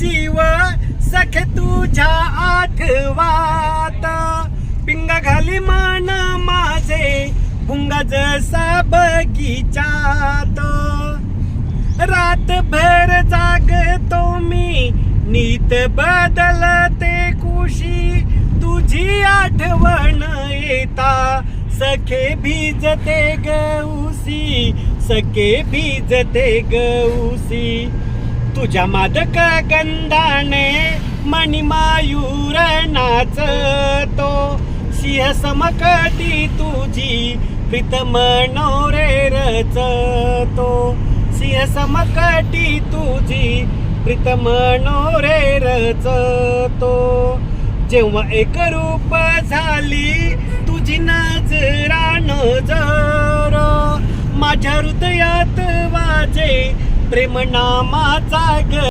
जीव सख तुझ्या आठवात. पिंगा घाली मान माझे भुंगा जसा बगीचात. रातभर जागतो मी नीत बदलते कुशी तुझी आठवण येता सखे भिजते गौसी सखे भिजते गौसी तुझ्या मादक गंधाने मणिमायूर नाचतो सिंह समकटी तुझी प्रीत मनोरे रचतो. सिंह समकटी तुझी प्रीत मनोरे रचतो. जेव्हा एक रूप झाली तुझी नजरा नजर माझे हृदयात प्रेम नामाचा ग